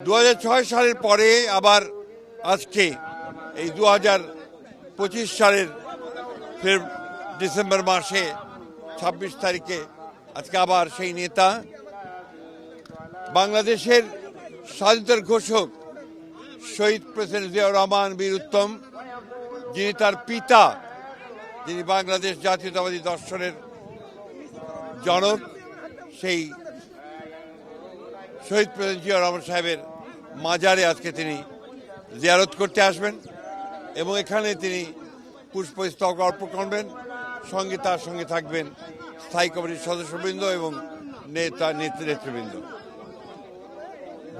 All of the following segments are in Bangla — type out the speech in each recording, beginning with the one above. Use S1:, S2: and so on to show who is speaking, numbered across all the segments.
S1: দু হাজার ছয় সালের পরে আবার আজকে এই দু পঁচিশ সালের ফের ডিসেম্বর মাসে ছাব্বিশ তারিখে আজকে আবার সেই নেতা বাংলাদেশের স্বাধীনতার ঘোষক শহীদ প্রেসিডেন্ট জিয়াউর রহমান বীর উত্তম, যিনি তার পিতা, যিনি বাংলাদেশ জাতীয়তাবাদী দর্শনের জনক, সেই শহীদ প্রেসিডেন্ট জিয়া রহমান সাহেবের মাজারে আজকে তিনি জিয়ারত করতে আসবেন এবং এখানে তিনি পুষ্পস্তক অর্পণ করবেন, সঙ্গে তার সঙ্গে থাকবেন স্থায়ী কমিটির সদস্যবৃন্দ এবং নেতা নেতৃ নেতৃবৃন্দ।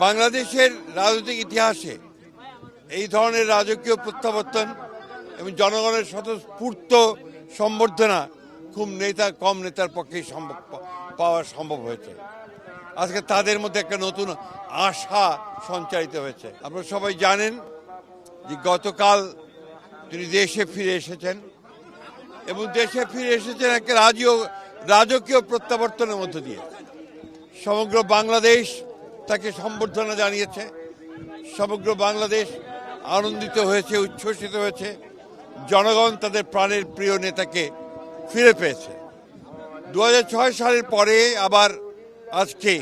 S1: বাংলাদেশের রাজনৈতিক ইতিহাসে এই ধরনের রাজকীয় প্রত্যাবর্তন এবং জনগণের স্বতঃস্ফূর্ত সম্বর্ধনা খুব নেতা কম নেতার পক্ষেই সম্ভব পাওয়া সম্ভব হয়েছে। আজকে তাদের মধ্যে একটা নতুন আশা সঞ্চারিত হয়েছে। আপনারা সবাই জানেন যে গতকাল তিনি দেশে ফিরে এসেছেন এবং দেশে ফিরে এসেছেন একটা রাজীয় রাজকীয় প্রত্যাবর্তনের মধ্য দিয়ে। সমগ্র বাংলাদেশ তাকে সম্বর্ধনা জানিয়েছে। সমগ্র বাংলাদেশ আনন্দিত হয়েছে, উচ্ছ্বসিত হয়েছে। জনগণ তাদের প্রাণের প্রিয় নেতাকে ফিরে পেয়েছে। দু হাজার ছয় সালের পরে আবার আজকে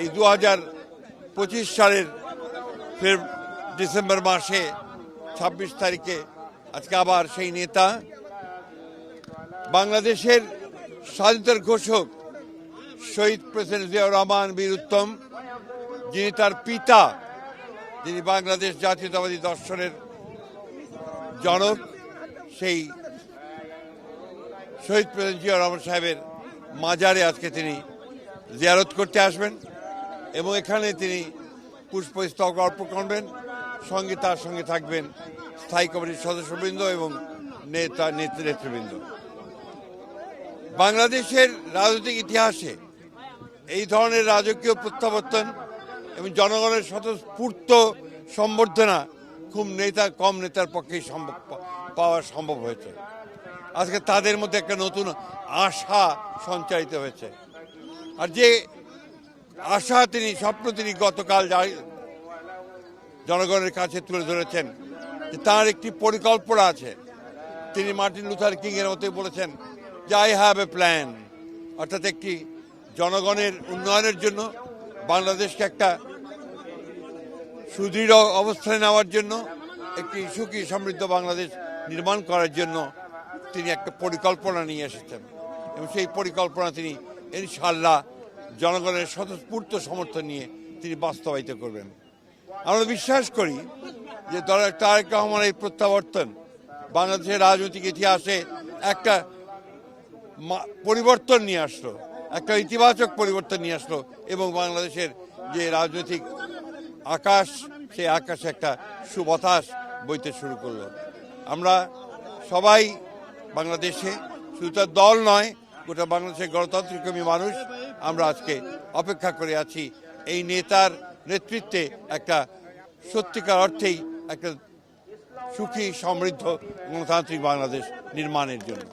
S1: এই দু হাজার পঁচিশ সালের ফের ডিসেম্বর মাসে ছাব্বিশ তারিখে আজকে আবার সেই নেতা। বাংলাদেশের স্বাধীনতার ঘোষক শহীদ প্রেসিডেন্ট জিয়াউর রহমান বীর উত্তম, যিনি তার পিতা, যিনি বাংলাদেশ জাতীয়তাবাদী দর্শনের জনক, সেই শহীদ প্রেসিডেন্ট জিয়া রহমান সাহেবের মাজারে আজকে তিনি জিয়ারত করতে আসবেন এবং এখানে তিনি পুষ্পস্তক অর্পণ করবেন, সঙ্গে তার সঙ্গে থাকবেন স্থায়ী কমিটির সদস্যবৃন্দ এবং নেতা নেতৃ নেতৃবৃন্দ। বাংলাদেশের রাজনৈতিক ইতিহাসে এই ধরনের রাজকীয় প্রত্যাবর্তন এবং জনগণের স্বতঃস্ফূর্ত সম্বর্ধনা খুব নেতা, কম নেতার পক্ষেই সম্ভব, পাওয়া সম্ভব হয়েছে। আজকে তাদের মধ্যে একটা নতুন আশা সঞ্চারিত হয়েছে। আর যে আশা তিনি, স্বপ্ন তিনি গতকাল জনগণের কাছে তুলে ধরেছেন যে তার একটি পরিকল্পনা আছে। তিনি মার্টিন লুথার কিং এর মতোই বলেছেন যে আই হ্যাভ এ প্ল্যান অর্থাৎ একটি জনগণের উন্নয়নের জন্য, বাংলাদেশকে একটা সুদৃঢ় অবস্থানে নেওয়ার জন্য, একটি সুখী সমৃদ্ধ বাংলাদেশ নির্মাণ করার জন্য তিনি একটা পরিকল্পনা নিয়ে এসেছেন। এবং সেই পরিকল্পনা তিনি ইনশাল্লাহ জনগণের স্বতঃস্ফূর্ত সমর্থন নিয়ে তিনি বাস্তবায়িত করবেন। আমরা বিশ্বাস করি যে দলের তারেক রহমান এই প্রত্যাবর্তন বাংলাদেশের রাজনৈতিক ইতিহাসে একটা পরিবর্তন নিয়ে আসলো, একটা ইতিবাচক পরিবর্তন নিয়ে আসলো এবং বাংলাদেশের যে রাজনৈতিক আকাশ, সেই আকাশে একটা সুবতাস বইতে শুরু করল। আমরা সবাই বাংলাদেশে, শুধু তার দল নয় গোটা বাংলাদেশের গণতান্ত্রিকমী মানুষ আমরা আজকে অপেক্ষা করে আছি। এই নেতার নেতৃত্বে একটা সত্যিকার অর্থেই একটা সুখী, সমৃদ্ধ গণতান্ত্রিক বাংলাদেশ নির্মাণের জন্য।